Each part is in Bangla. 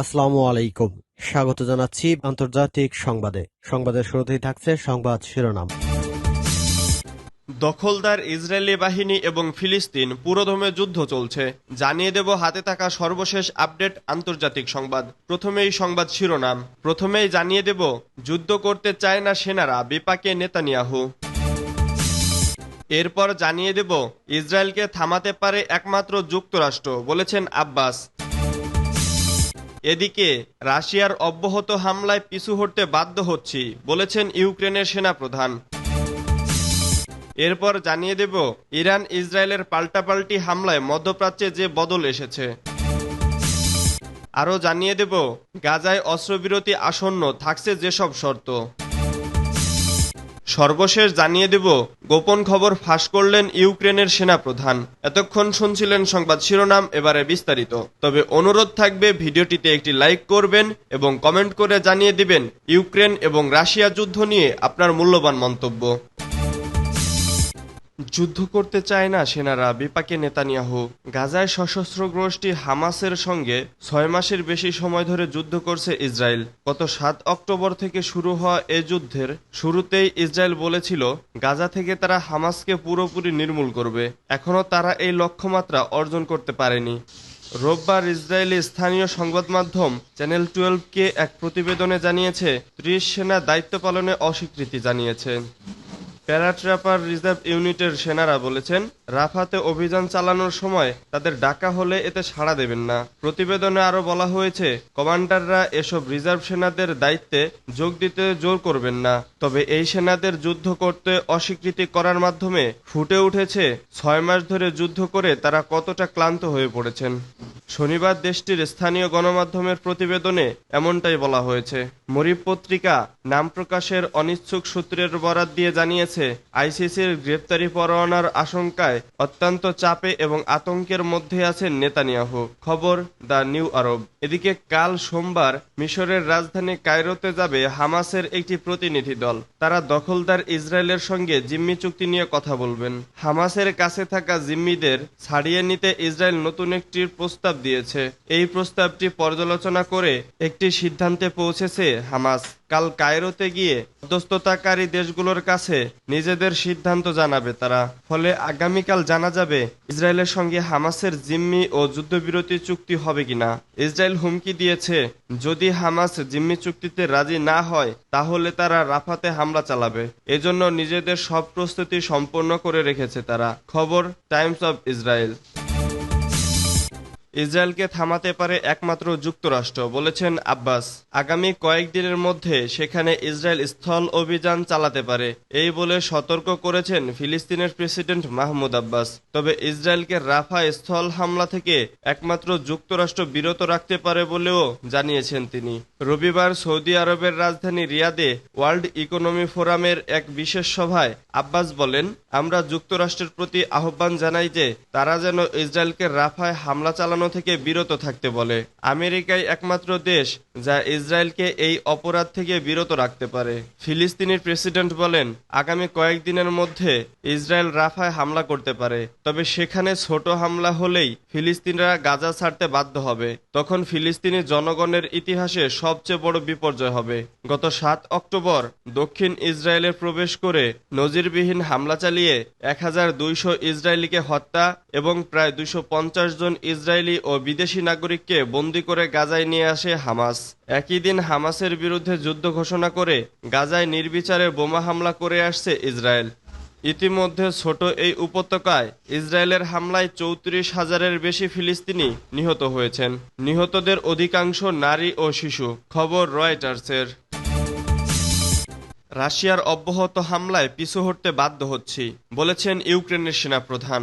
আসসালামু আলাইকুম। স্বাগত জানাচ্ছি আন্তর্জাতিক সংবাদে। সংবাদের শুরুতেই থাকছে সংবাদ শিরোনাম। দখলদার ইসরায়েলি বাহিনী এবং ফিলিস্তিন পুরোদমে যুদ্ধ চলছে। জানিয়ে দেব হাতে থাকা সর্বশেষ আপডেট আন্তর্জাতিক সংবাদ। প্রথমেই সংবাদ শিরোনাম। প্রথমেই জানিয়ে দেব, যুদ্ধ করতে চায় না সেনারা, বিপাকে নেতানিয়াহু। এরপর জানিয়ে দেব, ইসরায়েলকে থামাতে পারে একমাত্র যুক্তরাষ্ট্র, বলেছেন আব্বাস। এদিকে, রাশিয়ার অব্যাহত হামলায় পিছু হটতে বাধ্য হচ্ছি, বলেছেন ইউক্রেনের সেনাপ্রধান। এরপর জানিয়ে দেব, ইরান ইসরায়েলের পাল্টাপাল্টি হামলায় মধ্যপ্রাচ্যে যে বদল এসেছে। আরও জানিয়ে দেব, গাজায় অস্ত্রবিরতি আসন্ন, থাকছে যেসব শর্ত। সর্বশেষ জানিয়ে দেব, গোপন খবর ফাঁস করলেন ইউক্রেনের সেনাপ্রধান। এতক্ষণ শুনছিলেন সংবাদ শিরোনাম, এবারে বিস্তারিত। তবে অনুরোধ থাকবে, ভিডিওটিতে একটি লাইক করবেন এবং কমেন্ট করে জানিয়ে দিবেন ইউক্রেন এবং রাশিয়া যুদ্ধ নিয়ে আপনার মূল্যবান মন্তব্য। যুদ্ধ করতে চায় না সেনারা বিপাকে নেতানিয়াহু। গাজায় সশস্ত্র গোষ্ঠী হামাসের সঙ্গে ছয় মাসের বেশি সময় ধরে যুদ্ধ করছে ইসরায়েল। গত সাত অক্টোবর থেকে শুরু হওয়া এ যুদ্ধের শুরুতেই ইসরায়েল বলেছিল, গাজা থেকে তারা হামাসকে পুরোপুরি নির্মূল করবে। এখনও তারা এই লক্ষ্যমাত্রা অর্জন করতে পারেনি। রোববার ইসরায়েলি স্থানীয় সংবাদ মাধ্যম চ্যানেল টুয়েলভকে এক প্রতিবেদনে জানিয়েছে, ত্রিশ সেনা দায়িত্ব পালনে অস্বীকৃতি জানিয়েছে। প্যারাট্রাপার রিজার্ভ ইউনিটের সেনারা বলেছেন, রাফাতে অভিযান চালানোর সময় তাদের ডাকা হলে এতে সাড়া দেবেন না। প্রতিবেদনে আরও বলা হয়েছে, কমান্ডাররা এসব রিজার্ভ সেনাদের দায়িত্বে যোগ দিতে জোর করবেন না। তবে এই সেনাদের যুদ্ধ করতে অস্বীকৃতি করার মাধ্যমে ফুটে উঠেছে ছয় মাস ধরে যুদ্ধ করে তারা কতটা ক্লান্ত হয়ে পড়েছেন। শনিবার দেশটির স্থানীয় গণমাধ্যমের প্রতিবেদনে এমনটাই বলা হয়েছে। মরিব পত্রিকা নাম প্রকাশের অনিচ্ছুক সূত্রের বরাত দিয়ে জানিয়েছে আইসিসির গ্রেপ্তারি পরোয়ানার আশঙ্কায় অত্যন্ত চাপে এবং আতঙ্কের মধ্যে আছেন নেতানিয়াহু। খবর দ্য নিউ আরব। এদিকে কাল সোমবার মিশরের রাজধানী কায়রোতে যাবে হামাসের একটি প্রতিনিধি দল। তারা দখলদার ইসরায়েলের সঙ্গে জিম্মি চুক্তি নিয়ে কথা বলবেন। হামাসের কাছে থাকা জিম্মিদের ছাড়িয়ে নিতে ইসরায়েল নতুন একটি প্রস্তাব দিয়েছে। এই প্রস্তাবটি পর্যালোচনা করে একটি সিদ্ধান্তে পৌঁছেছে হামাস। কাল কায়রোতে গিয়ে মধ্যস্থতাকারী দেশগুলোর কাছে নিজেদের সিদ্ধান্ত জানাবে তারা। ফলে আগামীকাল জানা যাবে ইসরায়েলের সঙ্গে হামাসের জিম্মি ও যুদ্ধবিরতি চুক্তি হবে কিনা। ইসরায়েল হুমকি দিয়েছে, যদি হামাস জিম্মি চুক্তিতে রাজি না হয়, তাহলে তারা রাফাতে হামলা চালাবে। এজন্য নিজেদের সব প্রস্তুতি সম্পন্ন করে রেখেছে তারা। খবর, টাইমস অব ইসরায়েল। ইসরায়েলকে থামাতে পারে একমাত্র যুক্তরাষ্ট্র, বলেছেন আব্বাস। আগামী কয়েকদিনের মধ্যে সেখানে ইসরায়েল স্থল অভিযান চালাতে পারে। এই বলে সতর্ক করেছেন ফিলিস্তিনের প্রেসিডেন্ট মাহমুদ আব্বাস। তবে ইসরায়েলকে রাফা স্থল হামলা থেকে একমাত্র যুক্তরাষ্ট্র বিরত রাখতে পারে বলেও জানিয়েছেন তিনি। রবিবার সৌদি আরবের রাজধানী রিয়াদে ওয়ার্ল্ড ইকোনমি ফোরামের এক বিশেষ সভায় আব্বাস বলেন, আমরা যুক্তরাষ্ট্রের প্রতি আহ্বান জানাই যে তারা যেন ইসরায়েলকে রাফায় হামলা চালানো থেকে বিরত থাকতে বলে। আমেরিকাই একমাত্র দেশ যা ইসরায়েলকে এই অপরাধ থেকে বিরত রাখতে পারে। ফিলিস্তিনের প্রেসিডেন্ট বলেন, আগামী কয়েকদিনের মধ্যে ইসরায়েল রাফায় হামলা করতে পারে। তবে সেখানে ছোট হামলা হলেই ফিলিস্তিনরা গাজা ছাড়তে বাধ্য হবে। তখন ফিলিস্তিনি জনগণের ইতিহাসে সবচেয়ে বড় বিপর্যয় হবে। গত সাত অক্টোবর দক্ষিণ ইসরায়েলে প্রবেশ করে নজিরবিহীন হামলা চালিয়ে এক হাজার দুইশো ইসরায়েলিকে হত্যা এবং প্রায় পঞ্চাশ জন ইসরায়েলি ও বিদেশি নাগরিককে বন্দি করে গাজায় নিয়ে আসে হামাস। একই দিন হামাসের বিরুদ্ধে যুদ্ধ ঘোষণা করে গাজায় নির্বিচারে বোমা হামলা করে আসছে ইসরায়েল। ইতিমধ্যে ছোট এই উপত্যকায় ইসরায়েলের হামলায় চৌত্রিশ হাজারের বেশি ফিলিস্তিনি নিহত হয়েছেন। নিহতদের অধিকাংশ নারী ও শিশু। খবর রয়টার্সের। রাশিয়ার অব্যাহত হামলায় পিছু হটতে বাধ্য হচ্ছি, বলেছেন ইউক্রেনের সেনাপ্রধান।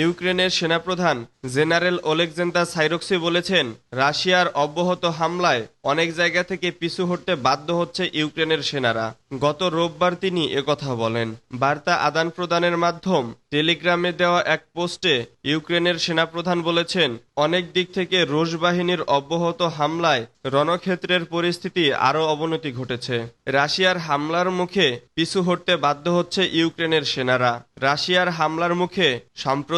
ইউক্রেনের সেনাপ্রধান জেনারেল ওলেকজেন্ডার সাইরক্সি বলেছেন, রাশিয়ার অব্যাহত হামলায় অনেক জায়গা থেকে পিছু হটতে বাধ্য হচ্ছে ইউক্রেনের সেনারা। গত রোববার তিনি একথা বলেন। বার্তা আদান প্রদানের মাধ্যম টেলিগ্রামে দেওয়া এক পোস্টে ইউক্রেনের সেনাপ্রধান বলেছেন, অনেক দিক থেকে রুশ বাহিনীর অব্যাহত হামলায় রণক্ষেত্রের পরিস্থিতি আরও অবনতি ঘটেছে। রাশিয়ার হামলার মুখে পিছু হটতে বাধ্য হচ্ছে ইউক্রেনের সেনারা। রাশিয়ার হামলার মুখে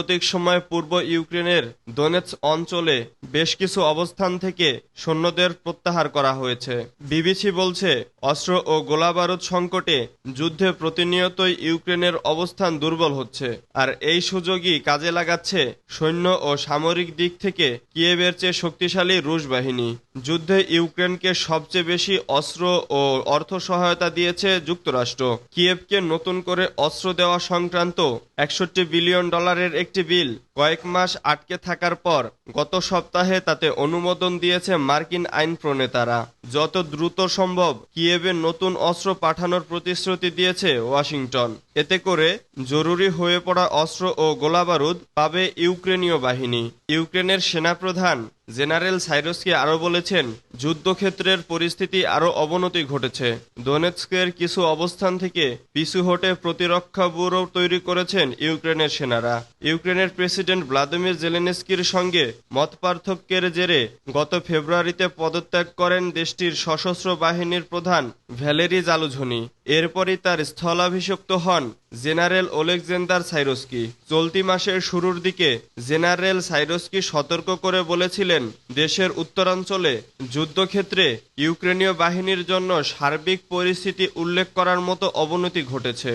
সাম্প্রতিক সময়ে পূর্ব ইউক্রেনের দোনেৎস অঞ্চলে বেশ কিছু অবস্থান থেকে সৈন্যদের প্রত্যাহার করা হয়েছে। বিবিসি বলছে, অস্ত্র ও গোলাবারুদ সংকটে যুদ্ধে প্রতিনিয়তই ইউক্রেনের অবস্থান দুর্বল হচ্ছে। আর এই সুযোগই কাজে লাগাচ্ছে সৈন্য ও সামরিক দিক থেকে কিয়েবের চেয়ে শক্তিশালী রুশ বাহিনী। যুদ্ধে ইউক্রেনকে সবচেয়ে বেশি অস্ত্র ও অর্থ সহায়তা দিয়েছে যুক্তরাষ্ট্র। কিয়েভকে নতুন করে অস্ত্র দেওয়া সংক্রান্ত একষট্টি বিলিয়ন ডলারের একটি বিল কয়েক মাস আটকে থাকার পর গত সপ্তাহে তাতে অনুমোদন দিয়েছে মার্কিন আইন প্রণেতারা। যত দ্রুত সম্ভব কিয়েভে নতুন অস্ত্র পাঠানোর প্রতিশ্রুতি দিয়েছে ওয়াশিংটন। এতে করে জরুরি হয়ে পড়া অস্ত্র ও গোলাবারুদ পাবে ইউক্রেনীয় বাহিনী। ইউক্রেনের সেনাপ্রধান জেনারেল সাইরসকি আরও বলেছেন, যুদ্ধক্ষেত্রের পরিস্থিতি আরও অবনতি ঘটেছে। দোনেৎস্কের কিছু অবস্থান থেকে পিছু হটে প্রতিরক্ষা ব্যুরো তৈরি করেছেন ইউক্রেনের সেনারা। ইউক্রেনের প্রেসিডেন্ট ভ্লাদিমির জেলেনস্কির সঙ্গে মত পার্থক্যের জেরে গত ফেব্রুয়ারিতে পদত্যাগ করেন দেশটির সশস্ত্র বাহিনীর প্রধান ভ্যালেরি জালুঝনি। এরপরই তার স্থলাভিষিক্ত হন জেনারেল ওলেকজেন্ডার সাইরোস্কি। চলতি মাসের শুরুর দিকে জেনারেল সাইরোস্কি সতর্ক করে বলেছিলেন, দেশের উত্তরাঞ্চলে যুদ্ধক্ষেত্রে ইউক্রেনীয় বাহিনীর জন্য সার্বিক পরিস্থিতি উল্লেখ করার মতো অবনতি ঘটেছে।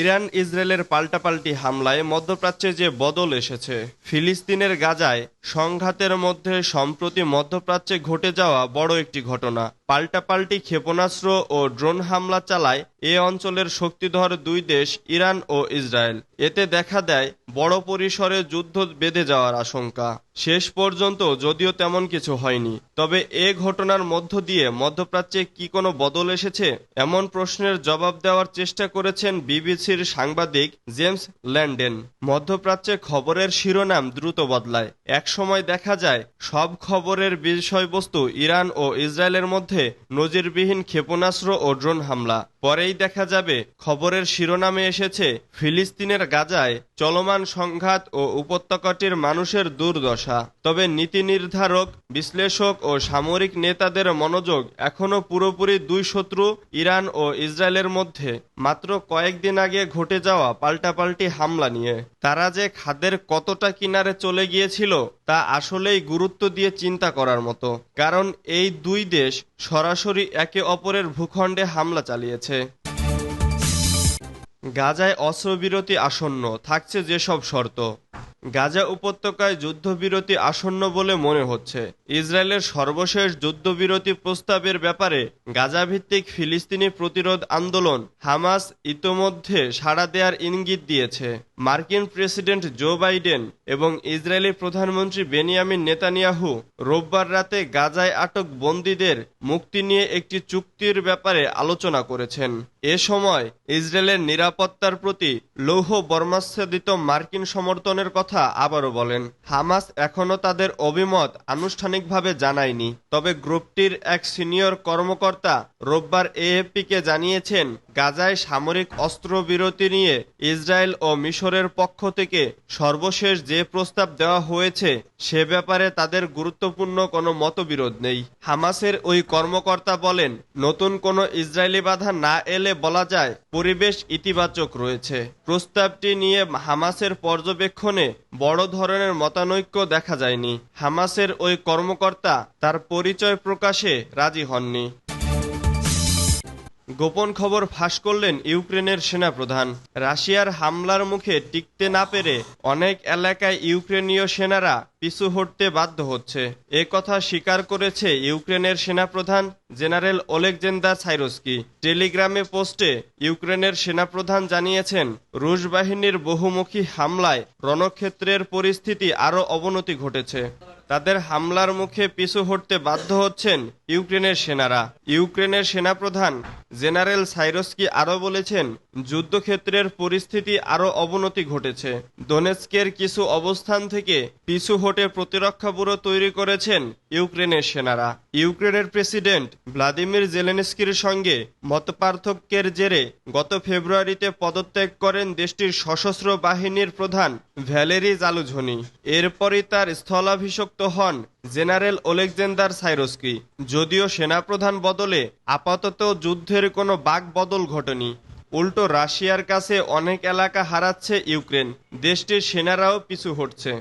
ইরান ইসরায়েলের পাল্টাপাল্টি হামলায় মধ্যপ্রাচ্যে যে বদল এসেছে, ফিলিস্তিনের গাজায় সংঘাতের মধ্যে সম্প্রতি মধ্যপ্রাচ্যে ঘটে যাওয়া বড় একটি ঘটনা। পাল্টাপাল্টি ক্ষেপণাস্ত্র ও ড্রোন হামলা চালায় এ অঞ্চলের শক্তিধর দুই দেশ, ইরান ও ইসরায়েল। এতে দেখা দেয় বড় পরিসরে যুদ্ধ বেঁধে যাওয়ার আশঙ্কা। শেষ পর্যন্ত যদিও তেমন কিছু হয়নি, তবে এ ঘটনার মধ্য দিয়ে মধ্যপ্রাচ্যে কি কোনো বদল এসেছে? এমন প্রশ্নের জবাব দেওয়ার চেষ্টা করেছেন বিবিসির সাংবাদিক জেমস ল্যান্ডেন। মধ্যপ্রাচ্যে খবরের শিরোনাম দ্রুত বদলায়। একসময় দেখা যায়, সব খবরের বিষয়বস্তু ইরান ও ইসরায়েলের মধ্যে নজিরবিহীন ক্ষেপণাস্ত্র ও ড্রোন হামলা। পরেই দেখা যাবে, খবরের শিরোনামে এসেছে, ফিলিস্তিনের গাজায় চলমান সংঘাত ও উপত্যকাটির মানুষের দুর্দশা। তবে নীতি নির্ধারক বিশ্লেষক ও সামরিক নেতাদের মনোযোগ এখনও পুরোপুরি দুই শত্রু, ইরান ও ইসরায়েলের মধ্যে। মাত্র কয়েকদিন আগে ঘটে যাওয়া পাল্টাপাল্টি হামলা নিয়ে। তারা যে খাদের কতটা কিনারে চলে গিয়েছিল, তা আসলেই গুরুত্ব দিয়ে চিন্তা করার মতো। কারণ এই দুই দেশ সরাসরি একে অপরের ভূখণ্ডে হামলা চালিয়েছে। গাজায় অস্ত্রবিরতি আসন্ন, থাকছে যেসব শর্ত। গাজা উপত্যকায় যুদ্ধবিরতি আসন্ন বলে মনে হচ্ছে। ইসরায়েলের সর্বশেষ যুদ্ধবিরতি প্রস্তাবের ব্যাপারে গাজা ভিত্তিক ফিলিস্তিনি প্রতিরোধ আন্দোলন হামাস ইতোমধ্যে সাড়া দেওয়ার ইঙ্গিত দিয়েছে। মার্কিন প্রেসিডেন্ট জো বাইডেন এবং ইসরায়েলি প্রধানমন্ত্রী বেনিয়ামিন নেতানিয়াহু রোববার রাতে গাজায় আটক বন্দীদের মুক্তি নিয়ে একটি চুক্তির ব্যাপারে আলোচনা করেছেন। এ সময় ইসরায়েলের নিরাপত্তার প্রতি লৌহ বর্মাচ্ছাদিত মার্কিন সমর্থনের কথা আবারও বলেন। হামাস এখনও তাদের অভিমত আনুষ্ঠানিকভাবে জানায়নি। তবে গ্রুপটির এক সিনিয়র কর্মকর্তা রোববার এএফপিকে জানিয়েছেন, গাজায় সামরিক অস্ত্রবিরতি নিয়ে ইসরায়েল ও মিশরের পক্ষ থেকে সর্বশেষ যে প্রস্তাব দেওয়া হয়েছে সে ব্যাপারে তাদের গুরুত্বপূর্ণ কোনো মতবিরোধ নেই। হামাসের ওই কর্মকর্তা বলেন, নতুন কোনো ইসরায়েলি বাধা না এলে বলা যায় পরিবেশ ইতিবাচক রয়েছে। প্রস্তাবটি নিয়ে হামাসের পর্যবেক্ষণে বড় ধরনের মতানৈক্য দেখা যায়নি। হামাসের ওই কর্মকর্তা তার পরিচয় প্রকাশে রাজি হননি। গোপন খবর ফাঁস করলেন ইউক্রেনের সেনাপ্রধান। রাশিয়ার হামলার মুখে টিকতে না পেরে অনেক এলাকায় ইউক্রেনীয় সেনারা পিছু হটতে বাধ্য হচ্ছে। এ কথা স্বীকার করেছে ইউক্রেনের সেনাপ্রধান জেনারেল ওলেকজেন্দার সাইরস্কি। টেলিগ্রামে পোস্টে ইউক্রেনের সেনাপ্রধান জানিয়েছেন, রুশ বাহিনীর বহুমুখী হামলায় রণক্ষেত্রের পরিস্থিতি আরও অবনতি ঘটেছে। তাদের হামলার মুখে পিছু হটতে বাধ্য হচ্ছেন ইউক্রেনের সেনারা। ইউক্রেনের সেনাপ্রধান জেনারেল সাইরস্কি আরও বলেছেন, যুদ্ধক্ষেত্রের পরিস্থিতি আরও অবনতি ঘটেছে। দোনেস্কের কিছু অবস্থান থেকে পিছু হটে প্রতিরক্ষা ব্যুরো তৈরি করেছেন ইউক্রেনের সেনারা। ইউক্রেনের প্রেসিডেন্ট ভ্লাদিমির জেলেনস্কির সঙ্গে মতপার্থক্যের জেরে গত ফেব্রুয়ারিতে পদত্যাগ করেন দেশটির সশস্ত্র বাহিনীর প্রধান ভ্যালেরি জালুঝনি। এরপরই তার স্থলাভিষিক্ত হন জেনারেল ওলেকজেন্ডার সাইরস্কি। যদিও সেনাপ্রধান বদলে আপাতত যুদ্ধের কোনো বাক বদল ঘটেনি। উল্টো রাশিয়ার কাছে অনেক এলাকা হারাচ্ছে ইউক্রেন, দেশটির সেনারাও পিছু হটছে।